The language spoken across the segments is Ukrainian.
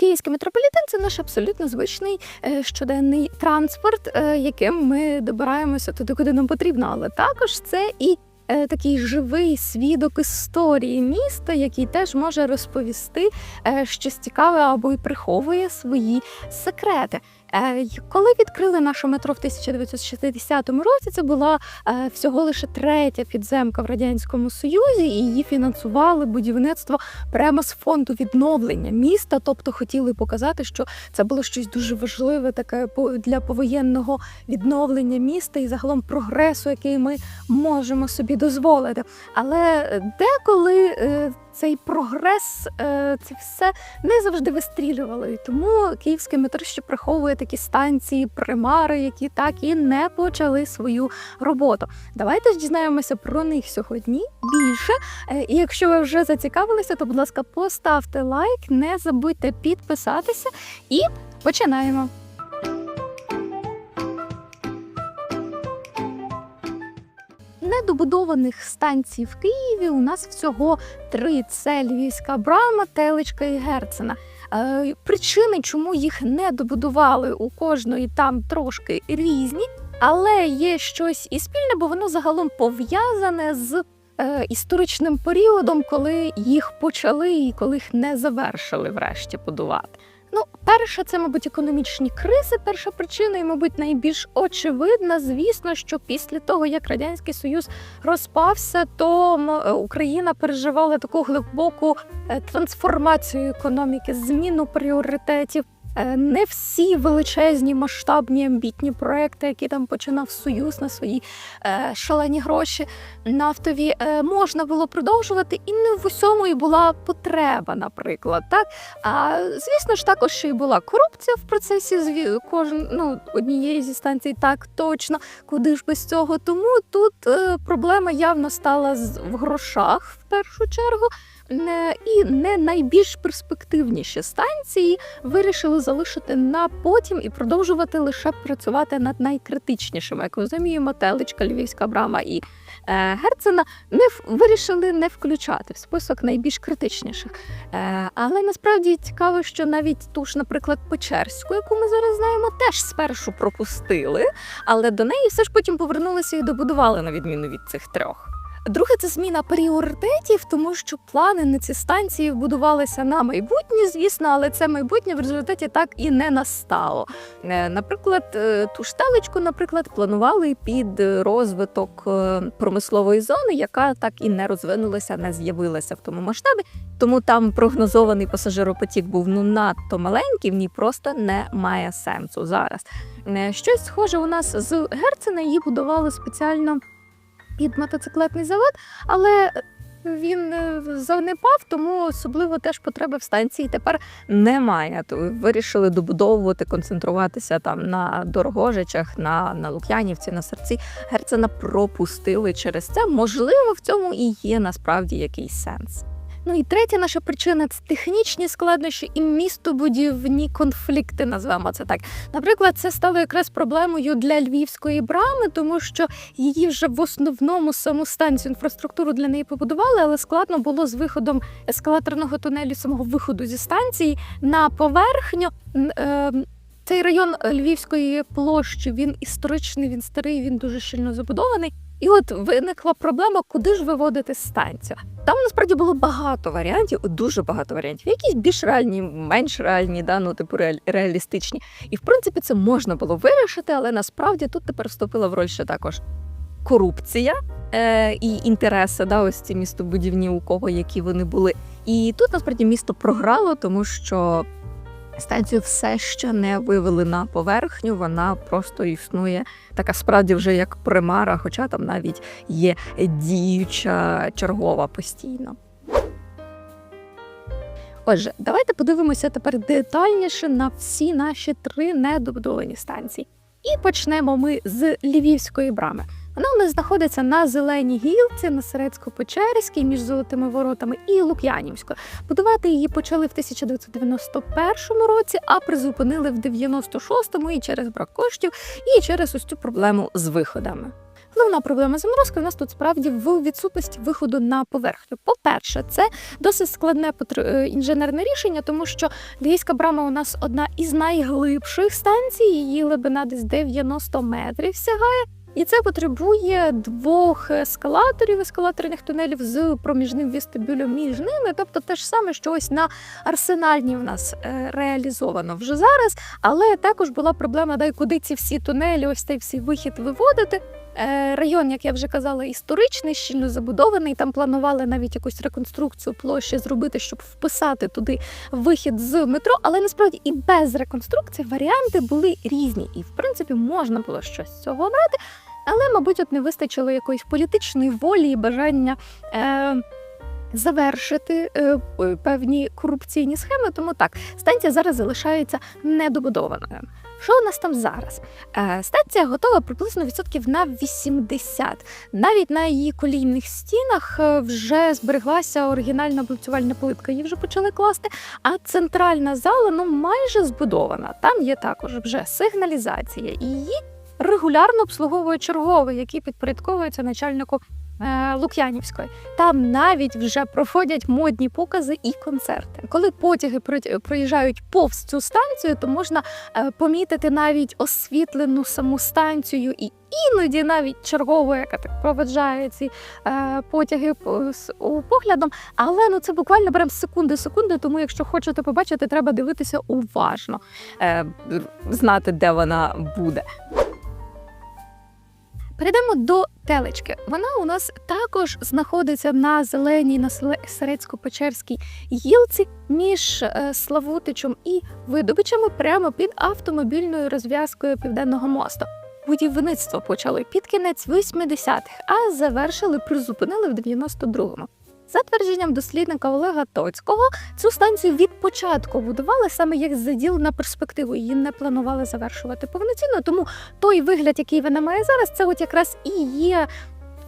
Київський метрополітен це наш абсолютно звичний е, щоденний транспорт, е, яким ми добираємося туди, куди нам потрібно. Але також це і е, такий живий свідок історії міста, який теж може розповісти щось цікаве або й приховує свої секрети. Е, Коли відкрили наше метро в 1960 році, це була е, всього лише третя підземка в радянському союзі, і її фінансували будівництво прямо з фонду відновлення міста. Тобто хотіли показати, що це було щось дуже важливе, таке для повоєнного відновлення міста і загалом прогресу, який ми можемо собі дозволити. Але е, деколи цей прогрес, е, це все не завжди вистрілювало. І тому київське метро ще приховує такі станції, примари, які так і не почали свою роботу. Давайте ж дізнаємося про них сьогодні більше. Е, І якщо ви вже зацікавилися, то будь ласка, поставте лайк, не забудьте підписатися і починаємо. Недобудованих станцій в Києві у нас всього три: це Львівська брама, Телечка і Герцена. Е, Причини, чому їх не добудували, у кожної там трошки різні, але є щось і спільне, бо воно загалом пов'язане з е, історичним періодом, коли їх почали і коли їх не завершили врешті будувати. Ну, перша, це, мабуть, економічні кризи. Перша причина, і, мабуть, найбільш очевидна. Звісно, що після того, як радянський союз розпався, то е, Україна переживала таку глибоку е, трансформацію економіки, зміну пріоритетів. Е, Не всі величезні масштабні амбітні проекти, які там починав союз на свої е, шалені гроші нафтові, е, можна було продовжувати, і не в усьому і була потреба, наприклад. Так а звісно ж, також ще й була корупція в процесі зві... кожен ну однієї зі станцій, так точно. Куди ж без цього? Тому тут е, проблема явно стала в грошах в першу чергу. Не, і не найбільш перспективніші станції вирішили залишити на потім і продовжувати лише працювати над найкритичнішими. Як розуміємо, телечка, Львівська брама і е, Герцена не вирішили не включати в список найбільш критичніших. Е, але насправді цікаво, що навіть ту ж, наприклад, Печерську, яку ми зараз знаємо, теж спершу пропустили, але до неї все ж потім повернулися і добудували на відміну від цих трьох. Друге, це зміна пріоритетів, тому що плани на ці станції будувалися на майбутнє, звісно, але це майбутнє в результаті так і не настало. Е, Наприклад, е, ту ж телечку, наприклад, планували під розвиток е, промислової зони, яка так і не розвинулася, не з'явилася в тому масштабі. Тому там прогнозований пасажиропотік був ну надто маленький, в ній просто не має сенсу зараз. Щось схоже у нас з Герцена її будували спеціально під мотоциклетний завод, але він е, занепав, тому особливо теж потреби в станції тепер немає. То вирішили добудовувати, концентруватися там на Дорогожичах, на, на Лук'янівці, на серці. Герцена пропустили через це. Можливо, в цьому і є насправді якийсь сенс. Ну і третя наша причина це технічні складнощі і містобудівні конфлікти, назвемо це так. Наприклад, це стало якраз проблемою для львівської брами, тому що її вже в основному саму станцію інфраструктуру для неї побудували, але складно було з виходом ескалаторного тунелю самого виходу зі станції на поверхню. Ем, Цей район Львівської площі він історичний, він старий, він дуже щільно забудований. І от виникла проблема, куди ж виводити станцію. Там насправді було багато варіантів, дуже багато варіантів. Якісь більш реальні, менш реальні, да, ну типу реалістичні. І в принципі це можна було вирішити, але насправді тут тепер вступила в роль ще також корупція е, і інтереси, да, ось ці містобудівні, у кого які вони були. І тут насправді місто програло, тому що станцію все ще не вивели на поверхню. Вона просто існує така справді вже як примара, хоча там навіть є діюча чергова постійно. Отже, давайте подивимося тепер детальніше на всі наші три недобудовані станції. І почнемо ми з Львівської брами. Вона у нас знаходиться на зеленій гілці на Серецько-Печерській між Золотими воротами і Лук'янівською. Будувати її почали в 1991 році, а призупинили в 96-му і через брак коштів, і через ось цю проблему з виходами. Головна проблема заморозки у нас тут справді в відсутності виходу на поверхню. По-перше, це досить складне е, інженерне рішення, тому що Львівська брама у нас одна із найглибших станцій, її глибина десь 90 метрів сягає. І це потребує двох ескалаторів, ескалаторних тунелів з проміжним вестибюлем між ними. Тобто те ж саме, що ось на арсенальні в нас е, реалізовано вже зараз. Але також була проблема, дай куди ці всі тунелі, ось цей всі вихід виводити. Е, Район, як я вже казала, історичний, щільно забудований. Там планували навіть якусь реконструкцію площі зробити, щоб вписати туди вихід з метро. Але насправді і без реконструкції варіанти були різні, і в принципі можна було щось з цього обрати. Але, мабуть, от не вистачило якоїсь політичної волі і бажання. Е- Завершити е, певні корупційні схеми, тому так станція зараз залишається недобудованою. Що у нас там зараз? Е, станція готова приблизно відсотків на 80. Навіть на її колійних стінах е, вже збереглася оригінальна облицювальна плитка, її вже почали класти. А центральна зала ну майже збудована. Там є також вже сигналізація, і її регулярно обслуговує черговий, який підпорядковується начальнику. Е, Лук'янівської там навіть вже проходять модні покази і концерти. Коли потяги проїжджають повз цю станцію, то можна е, помітити навіть освітлену саму станцію, і іноді навіть чергову, яка так проведжає ці е, потяги поглядом. Але ну це буквально прям секунди-секунди. Тому, якщо хочете побачити, треба дивитися уважно, знати, де вона буде. Перейдемо до телечки. Вона у нас також знаходиться на зеленій на Серецько-Печерській гілці між е, Славутичем і Видобичами прямо під автомобільною розв'язкою Південного мосту. Будівництво почали під кінець 80-х, а завершили, призупинили в 92-му. За твердженням дослідника Олега Тоцького, цю станцію від початку будували саме як заділ на перспективу. Її не планували завершувати повноцінно, тому той вигляд, який вона має зараз, це от якраз і є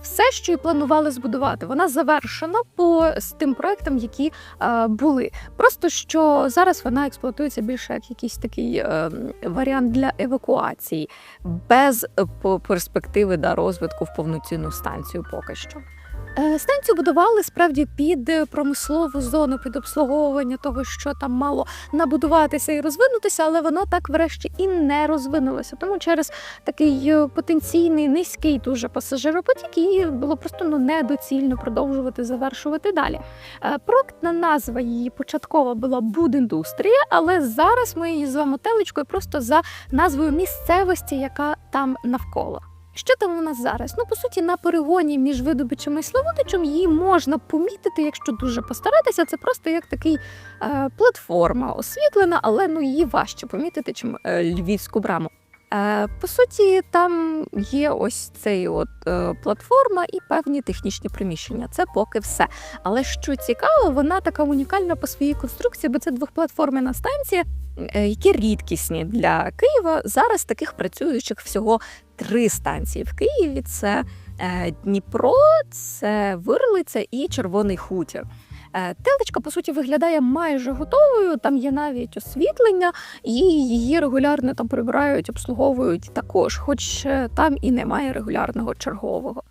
все, що і планували збудувати. Вона завершена по з тим проектам, які е, були. Просто що зараз вона експлуатується більше як якийсь такий е, варіант для евакуації, без е, перспективи да, розвитку в повноцінну станцію поки що. Е, Станцію будували справді під е, промислову зону, під обслуговування того, що там мало набудуватися і розвинутися, але воно так врешті і не розвинулося. Тому через такий е, потенційний низький дуже пасажиропотік її було просто ну недоцільно продовжувати завершувати далі. Проектна назва її початкова була Будіндустрія, але зараз ми її звемо телечкою просто за назвою місцевості, яка там навколо. Що там у нас зараз? Ну, по суті, на перегоні між видобичем і Славутичем її можна помітити, якщо дуже постаратися. Це просто як такий е, платформа освітлена, але ну її важче помітити, чим е, львівську браму. Е, по суті, там є ось цей от е, платформа і певні технічні приміщення. Це поки все. Але що цікаво, вона така унікальна по своїй конструкції, бо це двохплатформена станція, е, які рідкісні для Києва. Зараз таких працюючих всього три станції в Києві: це е, Дніпро, це Вирлиця і Червоний Хутір. Е, Телечка, по суті, виглядає майже готовою. Там є навіть освітлення, і її регулярно там прибирають, обслуговують також, хоч е, там і немає регулярного чергового.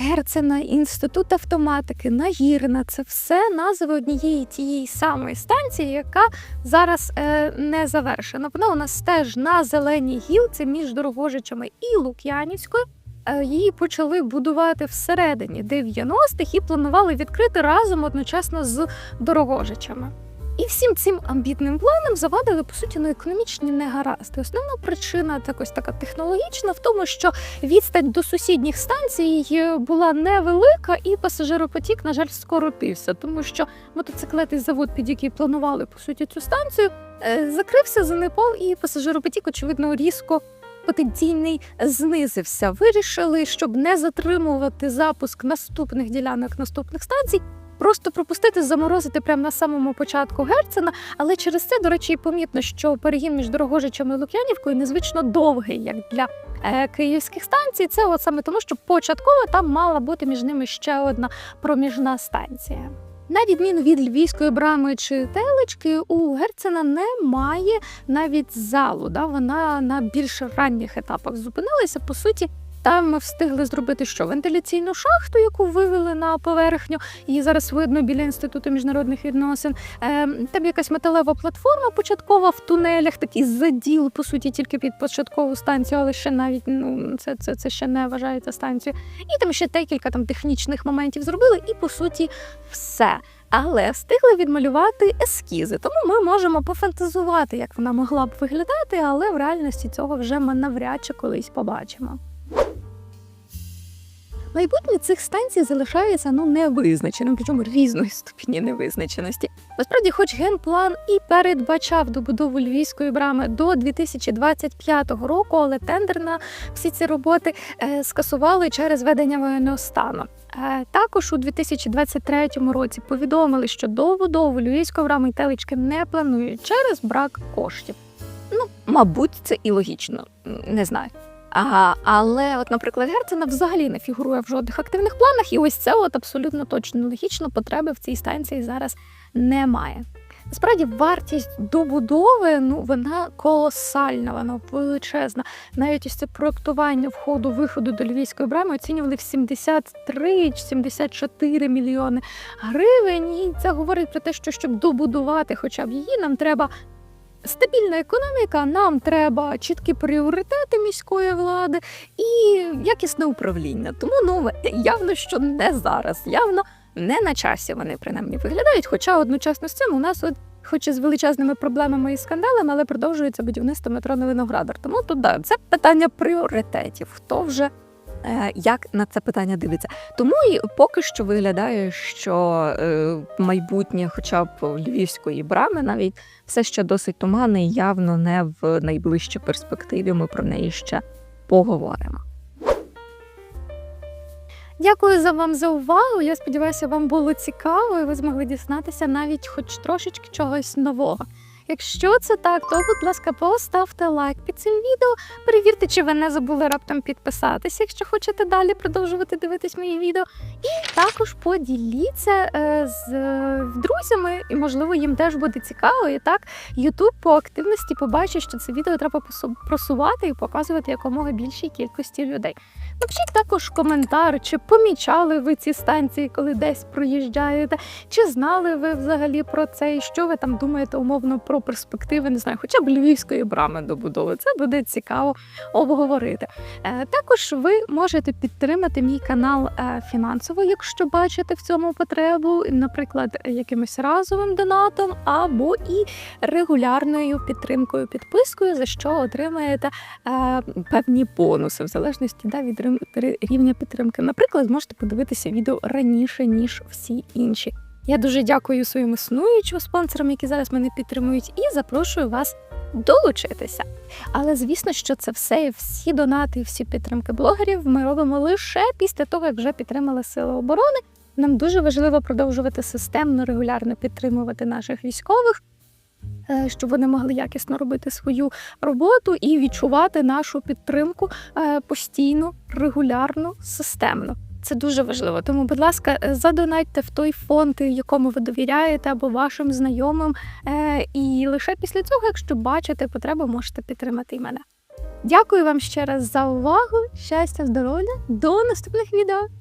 Герцена, інститут автоматики, Нагірна це все назви однієї тієї самої станції, яка зараз е, не завершена. Вона у нас теж на зеленій гілці між Дорогожичами і Лук'янівською. Е, Її почали будувати всередині 90-х і планували відкрити разом одночасно з Дорогожичами. І всім цим амбітним планам завадили по суті ну, економічні негаразди. Основна причина також така технологічна в тому, що відстань до сусідніх станцій е, була невелика, і пасажиропотік, на жаль, скоротився, тому що мотоциклетний завод, під який планували по суті цю станцію, е, закрився, занепав, і пасажиропотік, очевидно, різко. Потенційний знизився. Вирішили, щоб не затримувати запуск наступних ділянок наступних станцій, просто пропустити, заморозити прямо на самому початку Герцена. Але через це, до речі, помітно, що перегін між Дорогожичем і Лук'янівкою незвично довгий, як для е, київських станцій. Це от саме тому, що початково там мала бути між ними ще одна проміжна станція. На відміну від львівської брами чи телечки, у Герцена немає навіть залу. Да? Вона на більш ранніх етапах зупинилася. По суті, там ми встигли зробити що? Вентиляційну шахту, яку вивели на поверхню. Її зараз видно біля інституту міжнародних відносин. Е, там якась металева платформа початкова в тунелях, такий заділ, по суті, тільки під початкову станцію, але ще навіть ну це, це, це ще не вважається станцією. І там ще декілька там технічних моментів зробили, і по суті все. Але встигли відмалювати ескізи, тому ми можемо пофантазувати, як вона могла б виглядати, але в реальності цього вже ми навряд чи колись побачимо. Майбутнє цих станцій залишається ну невизначеним, причому різної ступені невизначеності. Насправді, хоч генплан і передбачав добудову львівської брами до 2025 року, але тендер на всі ці роботи е, скасували через ведення воєнного стану. Е, також у 2023 році повідомили, що добудову львівської брами і телечки не планують через брак коштів. Ну, мабуть, це і логічно, не знаю. Ага, але, от, наприклад, Герцена взагалі не фігурує в жодних активних планах, і ось це от абсолютно точно логічно. Потреби в цій станції зараз немає. Насправді, вартість добудови ну вона колосальна, вона величезна. Навіть ось це проектування входу виходу до львівської брами оцінювали в 73 чи 74 мільйони гривень. І це говорить про те, що щоб добудувати хоча б її, нам треба стабільна економіка, нам треба чіткі пріоритети міської влади і якісне управління. Тому ну явно, що не зараз, явно не на часі вони принаймні виглядають. Хоча одночасно з цим у нас от. Хоч і з величезними проблемами і скандалами, але продовжується будівництво метро на Виноградар. Тому тут да, це питання пріоритетів. Хто вже як на це питання дивиться? Тому і поки що виглядає, що е, майбутнє, хоча б львівської брами, навіть все ще досить туманне, і явно не в найближчій перспективі. Ми про неї ще поговоримо. Дякую за вам за увагу. Я сподіваюся, вам було цікаво, і ви змогли дізнатися навіть хоч трошечки чогось нового. Якщо це так, то будь ласка, поставте лайк під цим відео. Перевірте, чи ви не забули раптом підписатися, якщо хочете далі продовжувати дивитись мої відео. І також поділіться е, з друзями, і можливо їм теж буде цікаво. І так YouTube по активності побачить, що це відео треба просувати і показувати якомога більшій кількості людей. Напишіть також коментар, чи помічали ви ці станції, коли десь проїжджаєте, чи знали ви взагалі про це, і що ви там думаєте умовно про перспективи, не знаю, хоча б львівської брами добудови. Це буде цікаво обговорити. Е, Також ви можете підтримати мій канал е, фінансово, якщо бачите в цьому потребу, наприклад, якимось разовим донатом або і регулярною підтримкою, підпискою, за що отримаєте е, певні бонуси в залежності да, від рівня підтримки. Наприклад, можете подивитися відео раніше ніж всі інші. Я дуже дякую своїм існуючим спонсорам, які зараз мене підтримують, і запрошую вас долучитися. Але звісно, що це все, всі донати, всі підтримки блогерів ми робимо лише після того, як вже підтримали Сили оборони. Нам дуже важливо продовжувати системно, регулярно підтримувати наших військових, е, щоб вони могли якісно робити свою роботу і відчувати нашу підтримку е, постійно, регулярно, системно. Це дуже важливо. Тому, будь ласка, задонайте в той фонд, якому ви довіряєте, або вашим знайомим. Е, І лише після цього, якщо бачите потребу, можете підтримати і мене. Дякую вам ще раз за увагу. Щастя, здоров'я, до наступних відео.